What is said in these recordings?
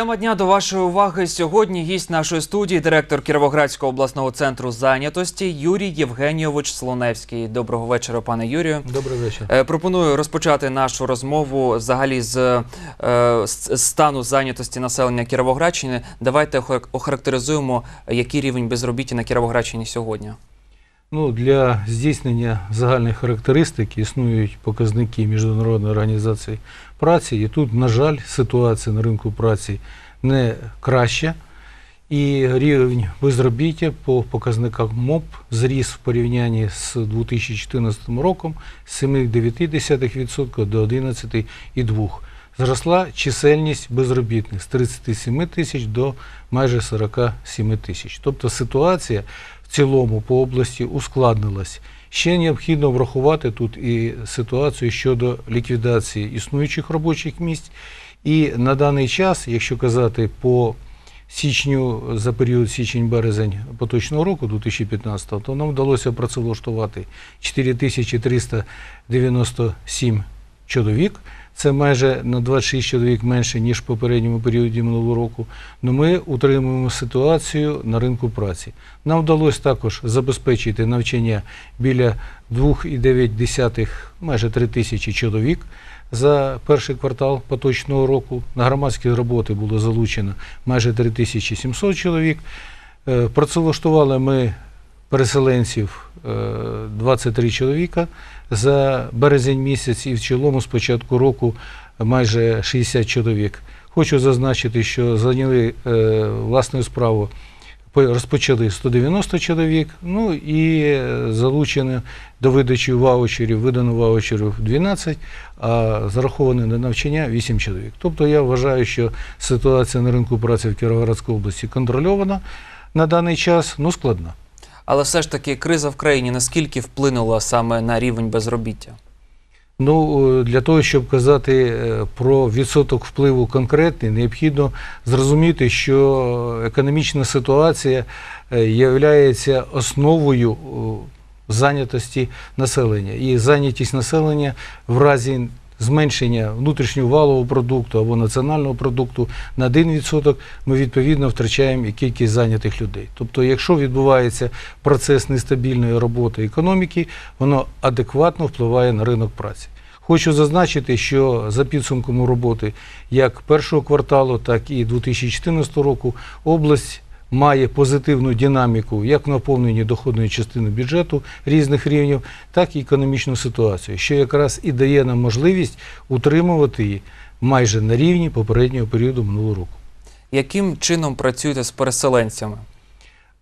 Тема дня до вашої уваги сьогодні. Гість нашої студії, директор Кіровоградського обласного центру зайнятості Юрій Євгенійович Слоневський. Доброго вечора, пане Юрію. Добрий вечір. Е, Пропоную розпочати нашу розмову взагалі з е, з- з стану зайнятості населення Кіровоградщини. Давайте охар- охарактеризуємо, який рівень безробіття на Кіровоградщині сьогодні. Ну, для здійснення загальних характеристик існують показники Міжнародної організації праці, і тут, на жаль, ситуація на ринку праці не краща. І рівень безробіття по показниках МОП зріс в порівнянні з 2014 роком з 7,9% до 11,2%. Зросла чисельність безробітних з 37 тисяч до майже 47 тисяч. Тобто ситуація цілому по області ускладнилась. Ще необхідно врахувати тут і ситуацію щодо ліквідації існуючих робочих місць. І на даний час, якщо казати по січню за період січень-березень поточного року 2015, то нам вдалося працевлаштувати 4397 чоловік. Це майже на 26 чоловік менше, ніж в попередньому періоді минулого року. Но ми утримуємо ситуацію на ринку праці. Нам вдалося також забезпечити навчання біля 2,9, майже 3 тисячі чоловік за перший квартал поточного року. На громадські роботи було залучено майже 3700 чоловік. Е, Працевлаштували ми переселенців е, 23 чоловіка за березень місяць і в цілому з початку року майже 60 чоловік. Хочу зазначити, що зайняли е, власну справу, розпочали 190 чоловік, ну і е, залучено до видачі ваучерів, видано ваучерів 12, а зараховане на навчання 8 чоловік. Тобто я вважаю, що ситуація на ринку праці в Кіровоградській області контрольована на даний час, ну складна. Але все ж таки криза в країні наскільки вплинула саме на рівень безробіття? Ну, е, для того, щоб казати е, про відсоток впливу конкретний, необхідно зрозуміти, що економічна ситуація є основою зайнятості населення. І зайнятість населення в разі зменшення внутрішнього валового продукту або національного продукту на 1%, ми відповідно втрачаємо і кількість зайнятих людей. Тобто, якщо відбувається процес нестабільної роботи економіки, воно адекватно впливає на ринок праці. Хочу зазначити, що за підсумком роботи як першого кварталу, так і 2014 року область має позитивну динаміку як в наповненні доходної частини бюджету різних рівнів, так і економічну ситуацію, що якраз і дає нам можливість утримувати її майже на рівні попереднього періоду минулого року. Яким чином працюєте з переселенцями?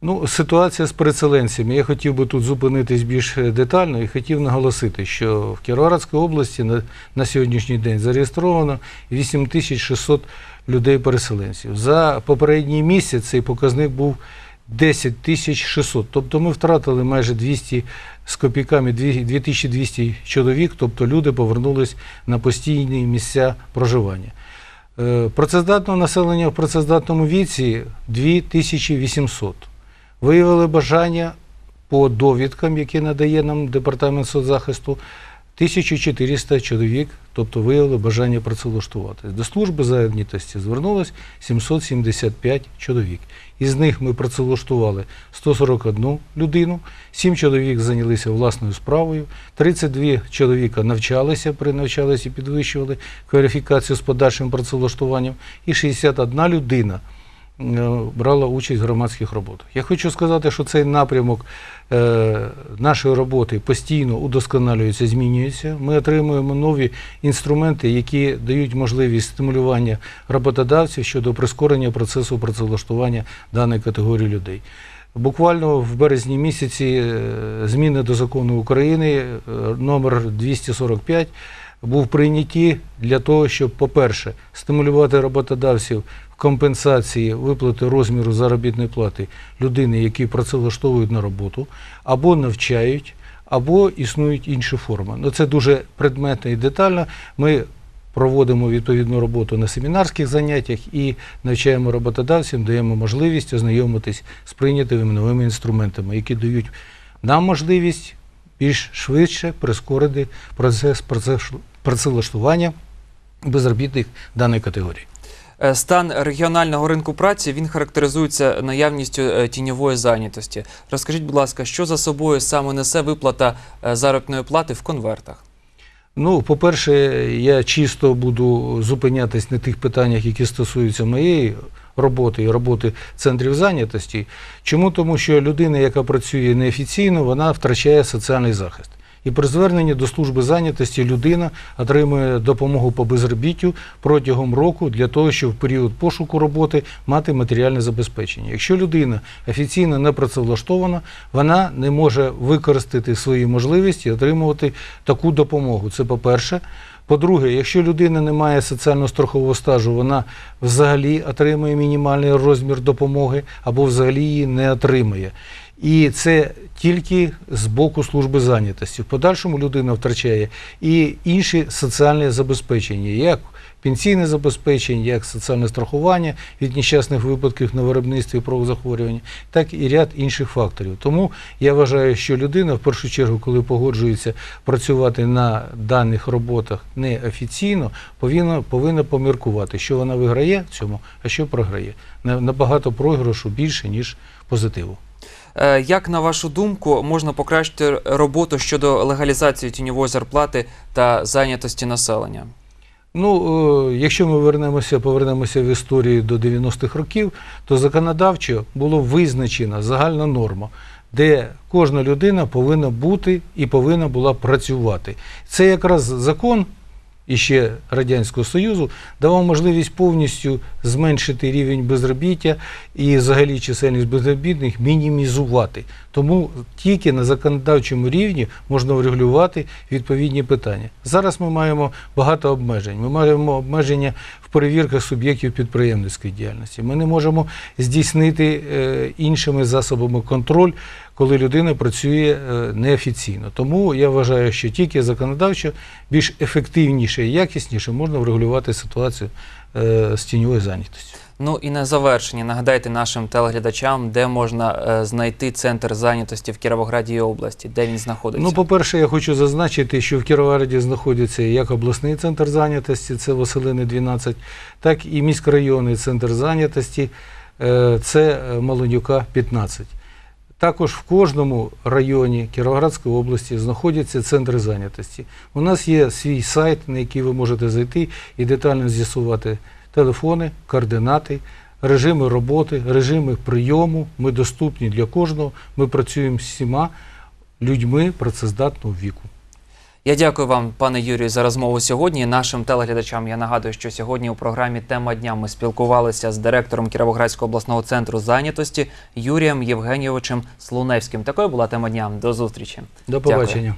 Ну, ситуація з переселенцями. Я хотів би тут зупинитись більш детально і хотів наголосити, що в Кіровоградській області на, на сьогоднішній день зареєстровано 8600 людей-переселенців. За попередній місяць цей показник був 10 600. Тобто ми втратили майже 200 з копійками 2200 чоловік, тобто люди повернулись на постійні місця проживання. Е, Працездатного населення в працездатному віці 2800. Виявили бажання по довідкам, які надає нам Департамент соцзахисту, 1400 чоловік, тобто виявили бажання працевлаштуватись. До служби зайнятості звернулось 775 чоловік. Із них ми працевлаштували 141 людину, 7 чоловік зайнялися власною справою, 32 чоловіка навчалися, принавчалися і підвищували кваліфікацію з подальшим працевлаштуванням, і 61 людина брала участь в громадських роботах. Я хочу сказати, що цей напрямок е, нашої роботи постійно удосконалюється, змінюється. Ми отримуємо нові інструменти, які дають можливість стимулювання роботодавців щодо прискорення процесу працевлаштування даної категорії людей. Буквально в березні місяці е, зміни до закону України е, номер 245 був прийняті для того, щоб, по-перше, стимулювати роботодавців в компенсації виплати розміру заробітної плати людини, які працевлаштовують на роботу, або навчають, або існують інші форми. Ну, це дуже предметно і детально. Ми проводимо відповідну роботу на семінарських заняттях і навчаємо роботодавцям, даємо можливість ознайомитись з прийнятими новими інструментами, які дають нам можливість більш швидше прискорити процес працевлаштування безробітних даної категорії. Е, Стан регіонального ринку праці він характеризується наявністю е, тіньової зайнятості. Розкажіть, будь ласка, що за собою саме несе виплата е, заробітної плати в конвертах? Ну, по-перше, я чисто буду зупинятись на тих питаннях, які стосуються моєї роботи і роботи центрів зайнятості. Чому? Тому що людина, яка працює неофіційно, вона втрачає соціальний захист. І при зверненні до служби зайнятості людина отримує допомогу по безробіттю протягом року для того, щоб в період пошуку роботи мати матеріальне забезпечення. Якщо людина офіційно не працевлаштована, вона не може використати свої можливості отримувати таку допомогу. Це по-перше. По-друге, якщо людина не має соціально-страхового стажу, вона взагалі отримує мінімальний розмір допомоги або взагалі її не отримує. І це тільки з боку служби зайнятості. В подальшому людина втрачає і інші соціальні забезпечення, як пенсійне забезпечення, як соціальне страхування від нещасних випадків на виробництві правозахворювань, так і ряд інших факторів. Тому я вважаю, що людина в першу чергу, коли погоджується працювати на даних роботах неофіційно, повинна, повинна поміркувати, що вона виграє в цьому, а що програє. На- Набагато програшу більше, ніж позитиву. Е, Як на вашу думку можна покращити роботу щодо легалізації тіньової зарплати та зайнятості населення? Ну, е, якщо ми вернемося, повернемося в історію до 90-х років, то законодавчо було визначена загальна норма, де кожна людина повинна бути і повинна була працювати. Це якраз закон іще Радянського Союзу давав можливість повністю зменшити рівень безробіття і взагалі чисельність безробітних мінімізувати. Тому тільки на законодавчому рівні можна врегулювати відповідні питання. Зараз ми маємо багато обмежень. Ми маємо обмеження в перевірках суб'єктів підприємницької діяльності. Ми не можемо здійснити е, іншими засобами контроль, коли людина працює е, неофіційно. Тому я вважаю, що тільки законодавчо більш ефективніше і якісніше можна врегулювати ситуацію е, з тіньовою зайнятістю. Ну і на завершення нагадайте нашим телеглядачам, де можна е, знайти центр зайнятості в Кіровограді і області, де він знаходиться. Ну, по-перше, я хочу зазначити, що в Кіровограді знаходиться як обласний центр зайнятості, це Василини 12, так і міськрайонний центр зайнятості, е, це е, Малонюка 15. Також в кожному районі Кіровоградської області знаходяться центри зайнятості. У нас є свій сайт, на який ви можете зайти і детально з'ясувати телефони, координати, режими роботи, режими прийому. Ми доступні для кожного. Ми працюємо з всіма людьми працездатного віку. Я дякую вам, пане Юрію, за розмову сьогодні. Нашим телеглядачам я нагадую, що сьогодні у програмі Тема дня ми спілкувалися з директором Кіровоградського обласного центру зайнятості Юрієм Євгенійовичем Слуневським. Такою була тема дня. До зустрічі. До Дякую. побачення.